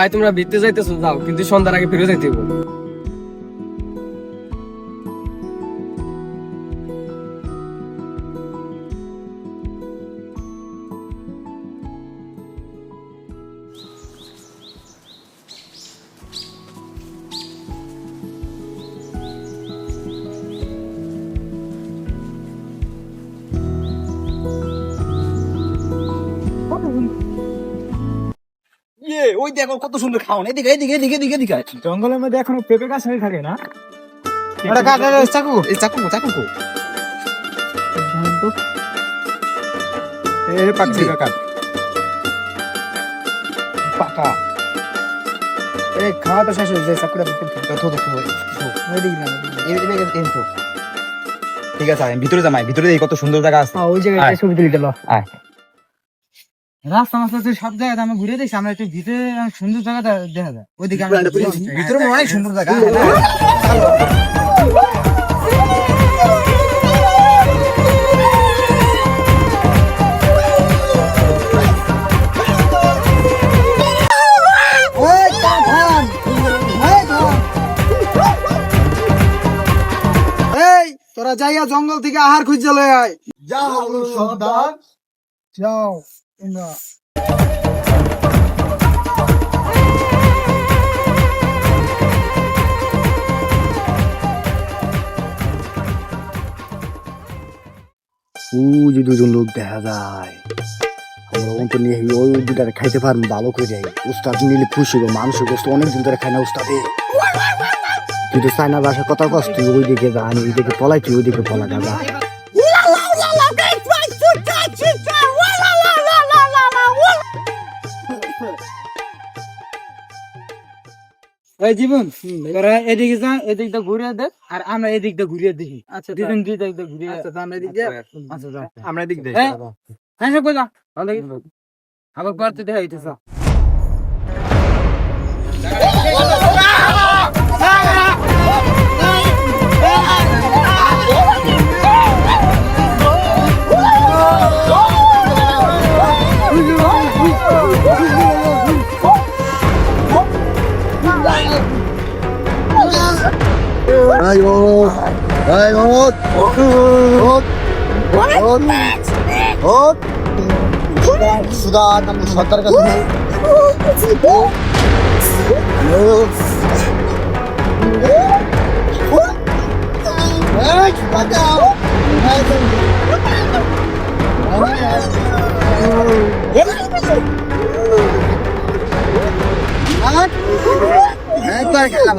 ভাই তোমরা ভিতরে যাইতেছো যাও কিন্তু সন্ধ্যার আগে ফিরে যাইতে হবে ওই দেখো কত সুন্দর খাওন এদিকে এদিকে এদিকে এদিকে এদিকে। জঙ্গলের মধ্যে এখনও পেঁপে গাছ হয়ে থাকে না? ওটা কাট চাকু এই চাকু চাকু কো? এ কাকা পাকা এই খাওয়া তো শেষ হয়েছে চাকুটা ওইদিকে না এই এই এই তো ঠিক আছে আমি ভিতরে যামাই ভিতরে এই কত সুন্দর জায়গা আছে। ওই জায়গায়। ছবি তুলে দিল। আয়। রাস্তা মাস্তা তো সব জায়গায় আমরা ঘুরে দেখছি আমরা একটু ভিতরে সুন্দর জায়গা দেখা যায়। ওইদিকে ভিতরে অনেক সুন্দর জায়গা। এই তোরা যাইয়া জঙ্গল থেকে আহার খুঁজে লয়ে আয়। যাও সর্দার। যাও। ওই যে দুজন লোক দেখা যায় আমরা অন্ত নিয়ে ওই দুটারে খাইতে পারব ভালো করে যাই উস্তাদ নিলে খুশি হব মানুষের গোস্ত অনেকদিন ধরে খাই না উস্তাদে তুই তো চাইনা বাসার কথা কস তুই ওই দিকে যা আমি ওই পলাই তুই ওই পলা যাবা এই জীবন তোরা এদিকে যা এদিক দিয়ে ঘুরিয়ে দে আর আমরা এদিক দিয়ে ঘুরিয়ে দেখি আচ্ছা দুজন দুই দিক দিয়ে ঘুরিয়ে আচ্ছা আমরা এদিক দিয়ে আচ্ছা আমরা এদিক দিয়ে হ্যাঁ সব ভালো আবার করতে দেখা হইতেছ ওট সুদা আমি সরকার কাছে একবার খেলাম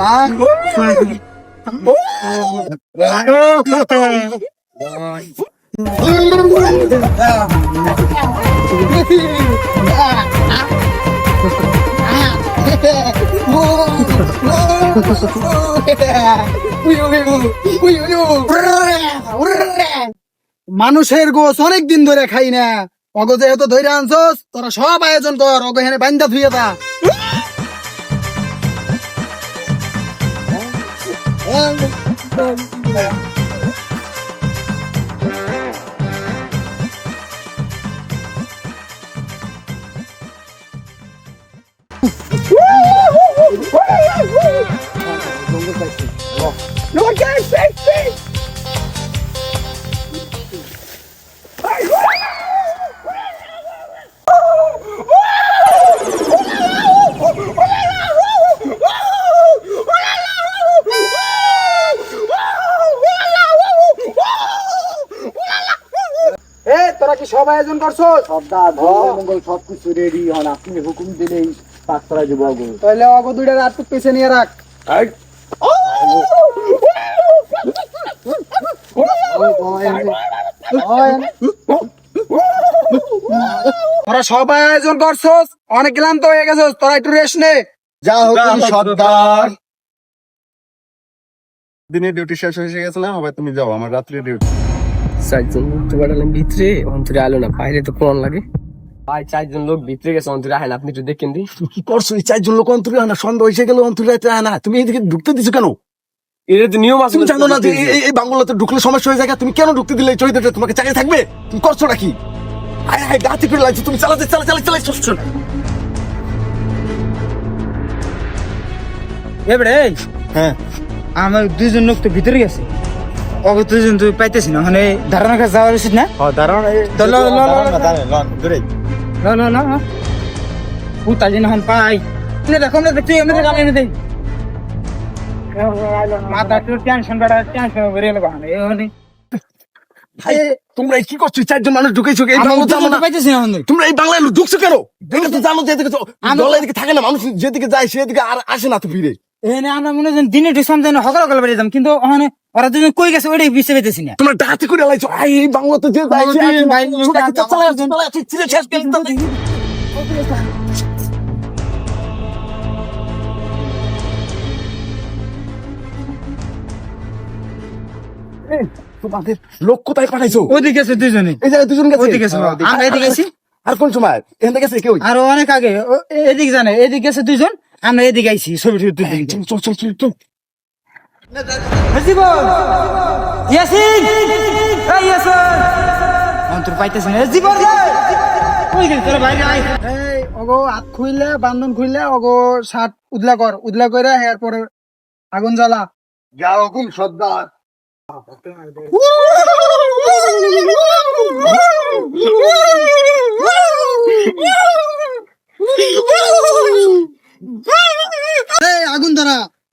মানুষের গোস অনেক দিন ধরে খাই না। অগো যেহেতু ধরে আনছস, তোরা সব আয়োজন কর, অগো হেনে বান্দা ধুয়ে দা। সব আয়োজন ধর্ম মঙ্গল সবকিছু রেডি হন আপনি হুকুম দিলেই পাক করা যাব আগে। তাহলে অগো দুইটা রাত পিছে নিয়ে রাখ। তোরা সব আয়োজন করছস অনেক ক্লান্ত হয়ে গেছস তোরা একটু রেস্ট নে। যা হুকুম সর্দার দিনে ডিউটি শেষ হয়ে গেছে না? আবার তুমি যাও আমার রাত্রে ডিউটি চারজন লোক তো পাঠালাম ভিতরে অন্তরে আলো না বাইরে তো কোন লাগে। ভাই চারজন লোক ভিতরে গেছে অন্তরে আহেন আপনি একটু দেখেন দি কি করছ? এই চারজন লোক অন্তরে আনা সন্ধ্যা হয়েছে গেল অন্তরে আয় না। তুমি এদিকে ঢুকতে দিছো কেন? এটা তো নিয়ম আছে তুমি জানো না যে এই- বাংলাতে ঢুকলে সমস্যা হয়ে যায় তুমি কেন ঢুকতে দিলে চরিত্রটা? তোমাকে চালিয়ে থাকবে? তুমি করছ নাকি? আয় আয় গাছে করে লাগছে তুমি চালাতে চালা চালা চালাই চলছো না এবারে হ্যাঁ। আমার দুইজন লোক তো ভিতরে গেছে। দুইজন তুই পাইতেছি না? মানে ধারণার কাছে যাওয়ার উচিত না? দূরে না না না না পুতা জিন হন পাই। দেখো না দেখ আমি দেখ। মাথা তোর টেনশন বেড়া টেনশন বেরিয়ে গেল বাহানে এমনি তোমরা কি করছ চারজন মানুষ ঢুকেছো এই আমরা বাংলা জানো তো না? পাইতেছি না হন তোমরা এই বাংলায় ঢুকছো কেন? এটা তো জানো যে এদিকে তো আমরা- দল এদিকে থাকে না মানুষ যেদিকে যায় সেদিকে আর আসে না তো ফিরে। এনে আমরা মনে হয় দিনে সামনে হকাল হকাল বেরিয়ে যাম কিন্তু ওখানে ওরা দুজন কই গেছে ওইটাই বুঝতে পেতেছি না। তোমরা করে লাইছো। আই এই যে। এই, তোমাদের লোক কোথায় পাঠাইছো? ওদিকে গেছে দুজনে এই জায়গায় দুজন গেছে? ওদিকে গেছে আমরা এদিকে গেছি আর কোন সময়? এখান থেকে গেছে কেউ? আর অনেক আগে এদিকে জানে এদিকে গেছে দুজন আমরা এদিকে আইছি ছবি টবি তুলতে চল চল চল। জীবন ইয়াসিন এই ইয়াসিন অন্তর পাইতেছ না জীবন কই গেল তোর বাইরে আই এই ওগো হাত খুইলে বান্ধন খুইলে ওগো শার্ট উদলা কর উদলা করে এরপরে আগুন জ্বালা। যা হুকুম সর্দার। এই আগুন ধরা।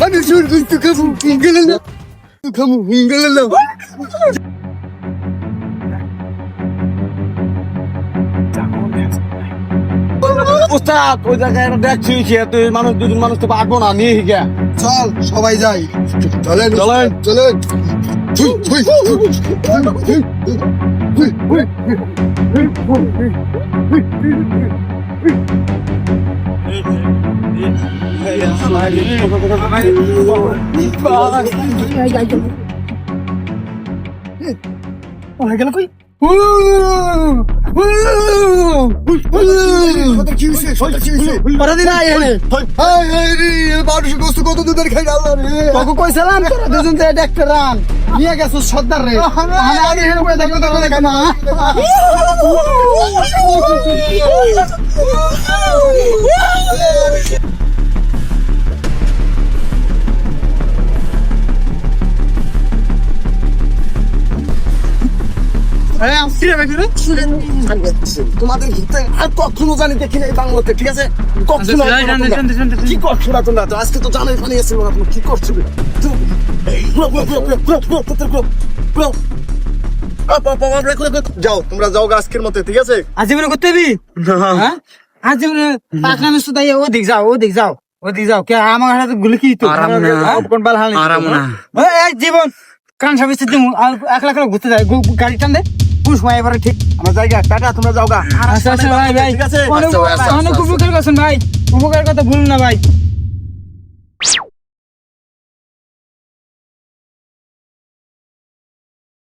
Hani sorgun tukamın hingalala. Tukamın hingalala. উস্তাদ ওই জায়গায় দেখছি তুই মানুষ দুজন মানুষ তো পারব না নিয়ে হিগে চল সবাই যাই চলেন চলেন চলেন চলেন গেল কই? কত দুধের খাই আল্লাহ রে তোকে কইছিলাম তোরা দুজন তো এটা একটা রান নিয়ে গেছো সর্দার রে আমি হেরে করে দেখো তোর দেখা না Oh, হ্যাঁ, দেখি নাই ঠিক আছে? আচ্ছা, কি করছ যাও তোমরা যাও আজকের মতে ঠিক আছে? আজীবন করতে হ্যাঁ? আজীবন পাকনামে শুধু ওদিক যাও ওদিক যাও ওদিক যাও। কে আমার হাতে গুলি কি হ্যাঁ, জীবন কান সব আর এক লাখ ঘুরতে যায়। গাড়ি টান দেয় পুষ মাই এবারে ঠিক। আমরা জায়গা টাটা তোমরা যাও গা। আচ্ছা আচ্ছা ভাই ভাই। ঠিক আছে? অনেক আচ্ছা, ভাই, আচ্ছা, আচ্ছা, উপকার করছেন ভাই। উপকার কথা ভুল না ভাই।